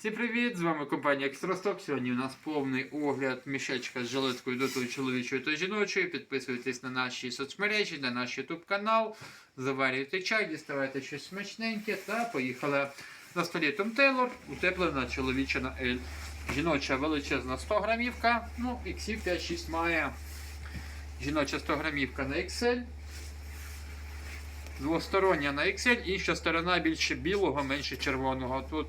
Всім привіт! З вами компанія Екстрасток. Сьогодні у нас повний огляд мішечка з жилеткою дотою чоловічою та жіночою. Підписуйтесь на наші соцмережі, на наш YouTube канал, заварюйте чай, діставайте щось смачненьке та поїхали. На столі Том Тейлор, утеплена чоловіча L. Жіноча величезна 100 грамівка, ну, XC 5-6 має. Жіноча 100 грамівка на XL. Двостороння на XL, інша сторона більше білого, менше червоного. Тут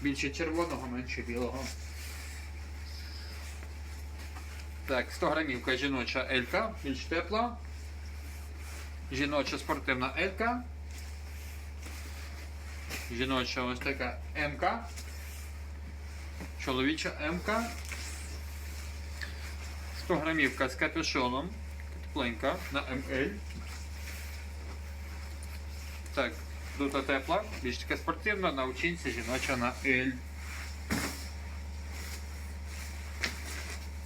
більше червоного, менше білого. Так, 100 грамівка жіноча Елька, більш тепла. Жіноча спортивна Елька. Жіноча ось така МК. Чоловіча МК. 100 грамівка з капюшоном. Тепленька на МЛ. Так, дута тепла, більш така спортивна, на учинці жіноча на L.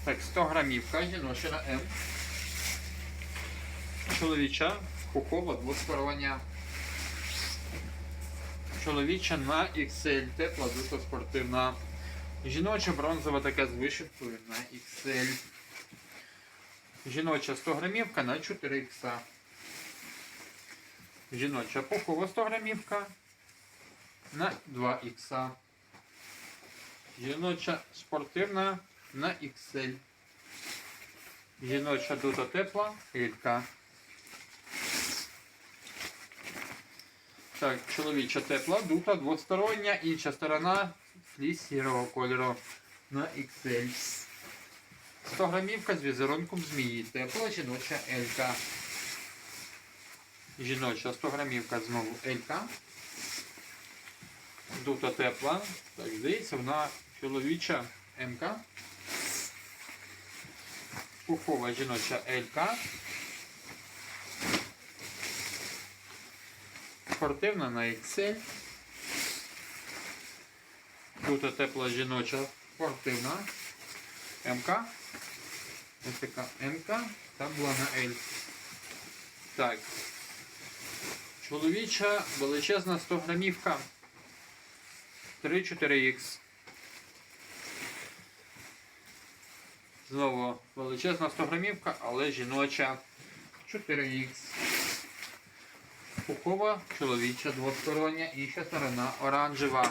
Так, 100 грамівка, жіноча на М. Чоловіча, пухова, двостороння. Чоловіча на XL, тепла, дута спортивна. Жіноча бронзова така з вишивкою на XL. Жіноча 100 грамівка на 4 х Жіноча пухова 100 грамівка на 2 х Жіноча спортивна на XL. Жіноча дута тепла Ілька. Так, чоловіча тепла, дута двостороння, інша сторона фліс сірого кольору на XL. 100 грамівка з візерунком змії. Тепла жіноча Елька. Жіноча 100 грамівка знову Елька. Дута тепла. Так, здається, вона чоловіча МК. Пухова жіноча Елька. Спортивна на XL. Дута тепла жіноча спортивна. МК. Ось така МК. Там була на L. Так. Чоловіча величезна 100 грамівка. 3-4х. Знову величезна 100 грамівка, але жіноча 4х. Пухова, чоловіча, двостороння, інша сторона оранжева.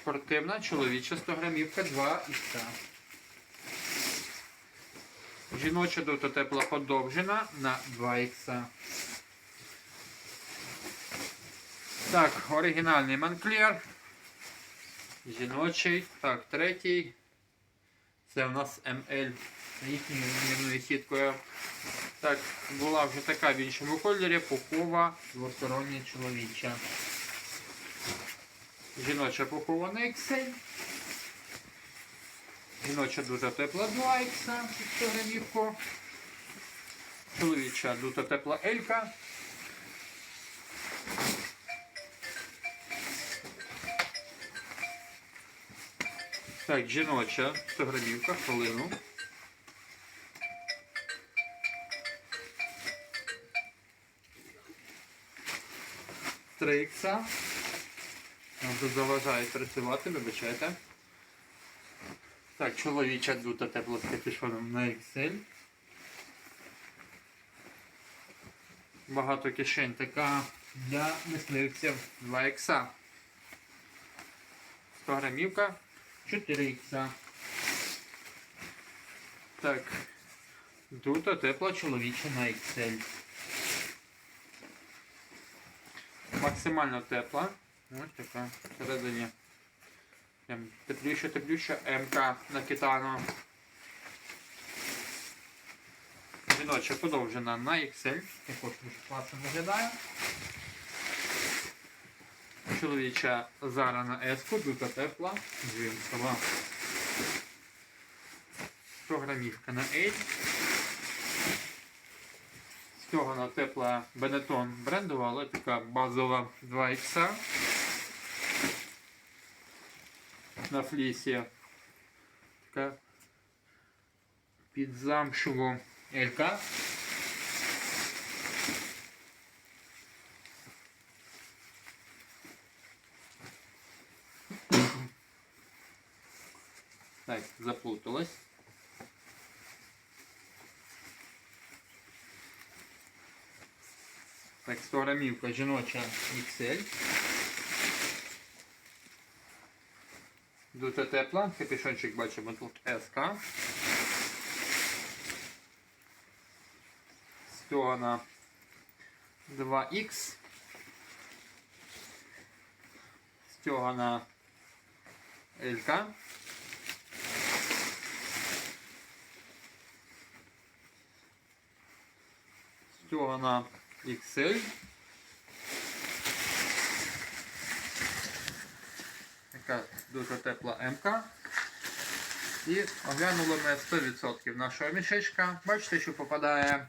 Спортивна, чоловіча 100 грамівка 2х. Жіноча дута тепла подовжена на 2х. Так, оригінальний манклер. Жіночий. Так, третій. Це у нас МЛ їхньою мірною сіткою. Так, була вже така в іншому кольорі, пухова, двостороння чоловіча. Жіноча пухова на XL. Жіноча дуже тепла 2х, 100 грамівку. Чоловіча дута тепла Елька. Так, жіноча 100 грамівка, хвилину. Три ікса. Нам тут заважає працювати, вибачайте. Так, чоловіча дута тепла з капюшоном на XL. Багато кишень така для мисливців 2 ікса. 100 грамівка. 4 ікса. Так. Дута тепла чоловіча на XL. Максимально тепла. Ось така всередині. Прям Теплюща, теплюща МК на китану. Жіноча подовжена на XL. Також дуже класно виглядає. Чоловіча Зара на S, дута тепла, джинсова. 100 грамівка на H. Стягана тепла Benetton брендова, але така базова 2 х На флісі. Така під замшеву Елька. Так, заплуталась. Так, 100 грамівка жіноча XL. Дуже тепла. Капюшончик бачимо тут СК. Стегана 2Х. Стегана ЛК. Стегана XL. Така дуже тепла МК. І оглянули ми 100% нашого мішечка. Бачите, що попадає